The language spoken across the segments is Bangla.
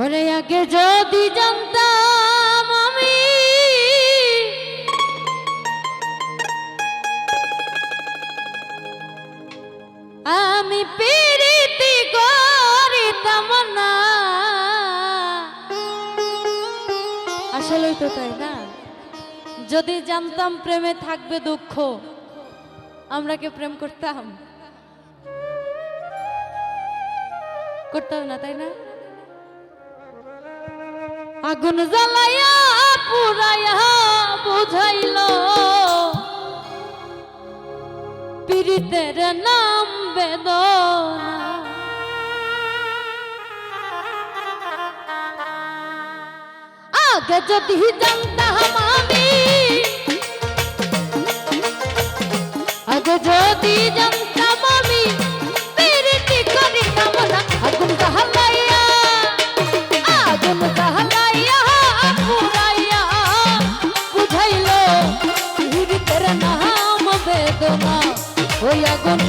ওরে আগে যদি জানতাম আমি। আমি পিরিতি করিতাম না। আসলেই তো তাই না? যদি জানতাম প্রেমে থাকবে দুঃখ, আমরা কি প্রেম করতাম? করতাম না, তাই না? আগুন জ্বালাইয়া পুরাইয়া বুঝাইল পীড়িতের নাম বেদনা। আগে যদি জানতাম আমি আগে যদি জানতাম ওই আগুন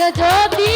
যদি